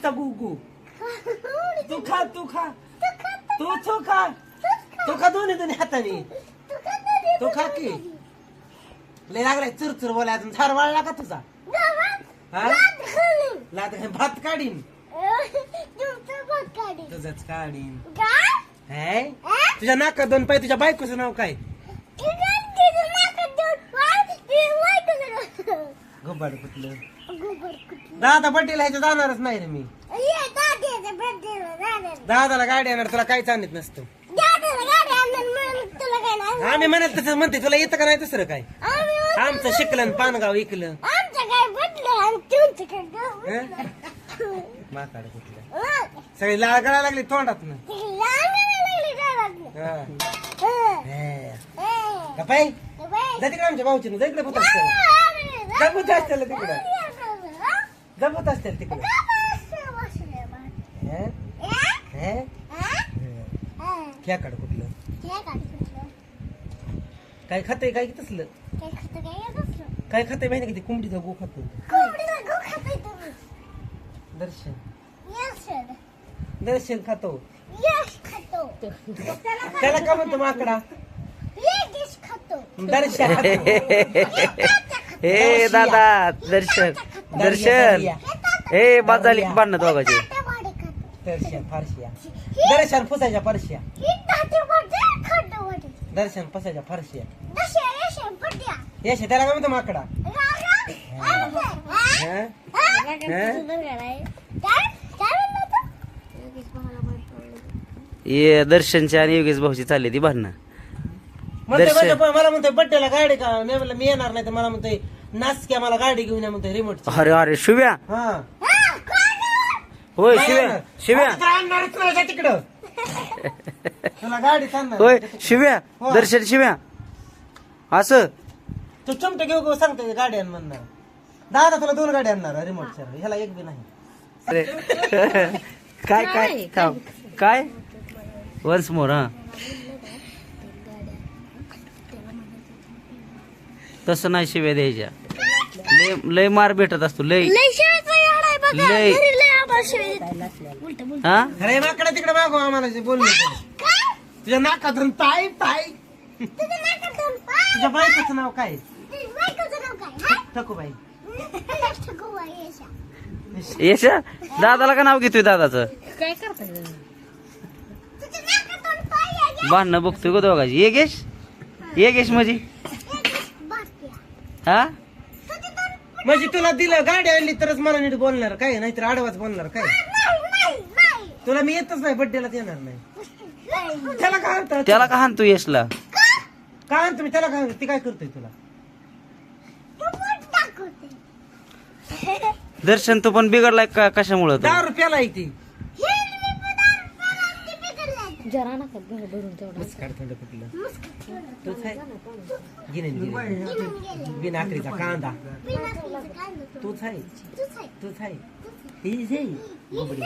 आवडीचा गुगू तू खा तू खा. तू तू खा. तू खा दोन्ही दोन्ही हाताने. तू खा की. लय लागलाय चुरचुर बोलाय अजून. झाड वाळला का तुझा? हा? लाद भात काढीन. तुझंच काढीन. हे? तुझ्या नाका दोन पाय तुझ्या बायकोचं नाव काय? गब्बाड कुठलं दादा बड्डेला ह्याच्या जाणारच नाही रे मी. दादाला गाडी आणणार तुला काहीच आणत नसतं. आम्ही म्हणत तसं म्हणते तुला येतं का नाही दुसरं काय? आमचं शिकलं पानगाव इकलं? हं? माकाड कुठलं? सगळी लाळ गळा लागली तोंडात ना. ते लागायला लागली घरातनं. हं. हं. कपाई ते बाई. जा तिकडे आमच्या भाऊची जा इकडे भूत असतं तिकडं. जा भूत असतं तिकडं. हं? हं? हं. खेकाड कुठलं. काय खातंय काय तसलं? काय खातंय माहिती किती कोंबडीचा गो खातो दर्शन. दर्शन खातो. त्याला का म्हणतो माकडा? दर्शन हे दादा दर्शन. दर्शन. हे बाजाली भांडणं दोघाची. दर्शन फारशिया दर्शन फुसायच्या फारशिया दर्शन फसायच्या फारशिया यश त्याला काय म्हणतो माकडा? हं? ये दर्शनची आणि योगेश भाऊची चालली ती भांडणं. म्हणतोय दर्शन. माझ्या- मला म्हणतोय बड्डेला गाडी का? नाही म्हणलं मी येणार नाही तर मला म्हणतोय नाचक्या मला गाडी घेऊन या म्हणतोय रिमोट अरे अरे शिव्या. हा. होय शिव्या शिव्या. तिकडं तुला गाडी आणणार होय शिव्या हो. दर्शन शिव्या. असं. तू चमटे घेऊ घेऊ सांगतोय गाडी आण म्हणणार? दादा तुला दोन गाडी आणणार रिमोटच्या ह्याला एक बी नाही. अरे. काय? काय? थांब. काय? वन्स मोर हा. तसं नाही शिव्या द्यायच्या. लय लय मार भेटत असतो लय. लय. हा? अरे माकडा तिकडे मागव आम्हाला जे बोलले तुझ्या नाकातून पाय पाय. तुझ्या बायकोचं नाव काय? ठकूबाई यशा. दादाला का नाव घेतोय दादाचं? भांडणं बघतोय गो दोघाची. येगेश येगेश म्हणजे हा? म्हणजे तुला दिलं गाडी आणली तरच मला नीट बोलणार काय? नाहीतर आडवाच बोलणार काय? तुला मी येतच नाही बड्डेला येणार नाही. त्याला काय म्हणतात त्याला का हाणतो यशला? काय म्हणतो मी? त्याला काय म्हणतो? ती काय करतोय तुला? दर्शन तो पण बिघडलाय का कशामुळं तो? दहा रुपयाला आहे ती. मस्त काढ थंड कुठलं. तूच आहे गिने बिन आखरीचा कांदा तूच आहे तूच आहे हीच आहे बोबडी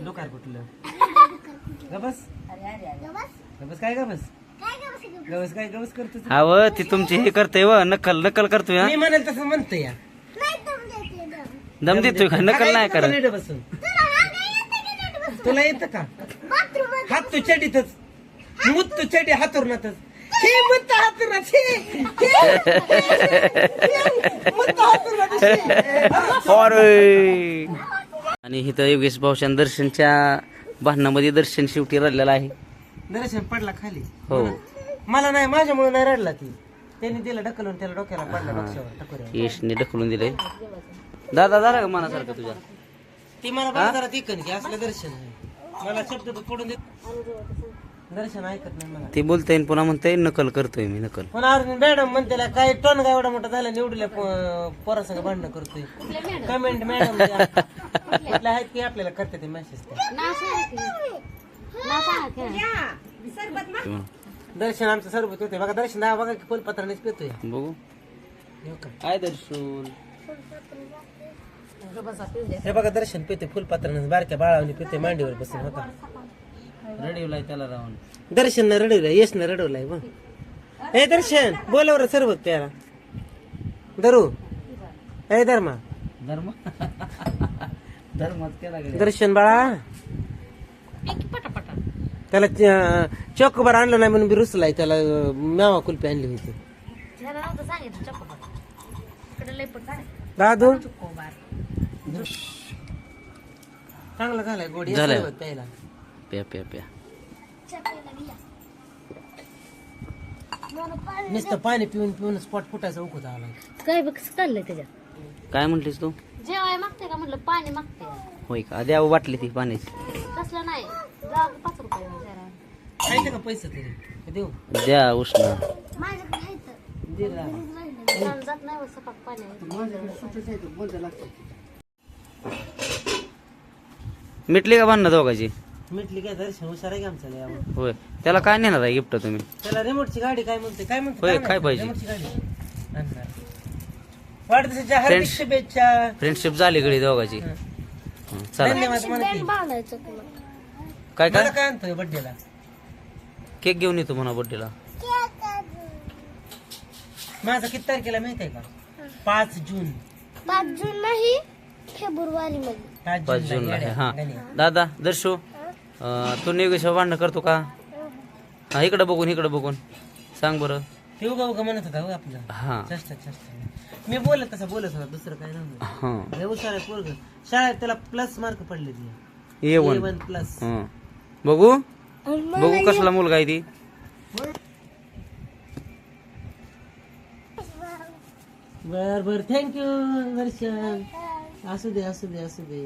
डोकार कुठलं गबस गबस काय गबस गबस काय गबस करतो तू? हा व ती तुमची हे करते व नकल नकल करतोय हा? मी म्हणेल तसं म्हणतो या दम देतोय का? नकल नाही करत. नीट बसून तुला येतं का हात तू चडीतच मुत तू चडी हातुरणातच. हे मुत हातुरणात हे हातुरणात अरे. आणि इथं योगेश भाऊच्या दर्शनच्या भांडणामध्ये दर्शन शेवटी रडलेला आहे. दर्शन पडला खाली. हो. मला नाही माझ्यामुळे नाही रडला ती. त्यांनी दिलं ढकलून त्याला डोक्याला पडला डोक्यावर टकोऱ्यावर. यशने ढकलून दिलंय. दादा झाला का मनासारखं तुझ्या. ती मला बाजारात इकन की असलं दर्शन. आहे. मला शब्द तर पडून देत दर्शन ऐकत नाही मला ते पुन्हा म्हणतंय नकल करतोय मी नकल. पण अर्जुन मॅडम म्हणते काय टोन काय एवढा मोठा झाला निवडल्या पोरासंग भांडणं करतोय. Comment madam? आहेत की आपल्याला करते ते मेसेज दर्शन आमचं सरबत होते बघा दर्शन दावा बघा की फुलपत्रानेच पितोय. बघू? काय दर्शन? हे बघा दर्शन पिते फुलपत्राने बारक्या बाळावणी पिते मांडीवर बसून होता. रडीवलाय त्याला राहून. दर्शन न रडवलंय यश न रडवलाय मग हे दर्शन बोलवर सरबत प्यारा धरू. हे धर्मा. धर्म? धर्मात केला गड्या. दर्शन बाळा. त्याला चॉकोबार आणलं नाही म्हणून बी रुसलाय त्याला अं, मेवा कुल्फी आणली होती. दादू. चांगला झालाय गोडी झालाय. सरबत प्यायला. प्या प्या प्या नुसतं पाणी पिऊन पिऊन स्पॉट फुटायचा उकत आला. काय बघ चाललंय त्याच्यात. काय म्हटलीस तू? जेवाय मागते का म्हटलं पाणी मागते होय का? द्या वाटली ती पाण्याची तसलं नाही. जा पाच रुपये जरा. खायचं का पैसे तरी? देऊ. द्या उष्ण. दे जात नाही पाणी मिटली का भांडणं दोघाची? मिटली काय दर्शन हुशार आहे की आमच्या लय आवड. होय. त्याला काय नेणार आहे गिफ्ट तुम्ही? त्याला रिमोटची गाडी काय म्हणते काय म्हणते होय, काय? पाहिजे? रिमोटची गाडी. आणणार. वाढदिवसाच्या हार्दिक Friends. शुभेच्छा. फ्रेंडशिप झाली गडी दोघाची. हं. चला. धन्यवाद म्हणते बांधायचं तुला. काय मला काय काय आणतोय बड्डेला केक घेऊन येतो म्हणा बड्डेला माझा किती तारखेला माहीत आहे का? पाच जून. पाच जून नाही फेब्रुवारी मध्ये पाच जूनला जूनला. आहे येड्या, हा. गण्या. दादा दर्शो? तू नियोगेश भांडणं करतो का? हा इकडं बघून इकडं बघून. सांग बरं. ते उगा उगा म्हणत होता हो आपलं. हा. चष्टा चष्टा. मी बोलत तसं बोलत होता दुसरं काय नव्हतं हा. लय हुशार आहे पोरग. शाळेत त्याला प्लस मार्क पडले ए वन. वन प्लस हं. बघू? बघू कसला मुलगा आहे ती. बर बर. थँक्यू दर्शन असू दे असू दे असू दे.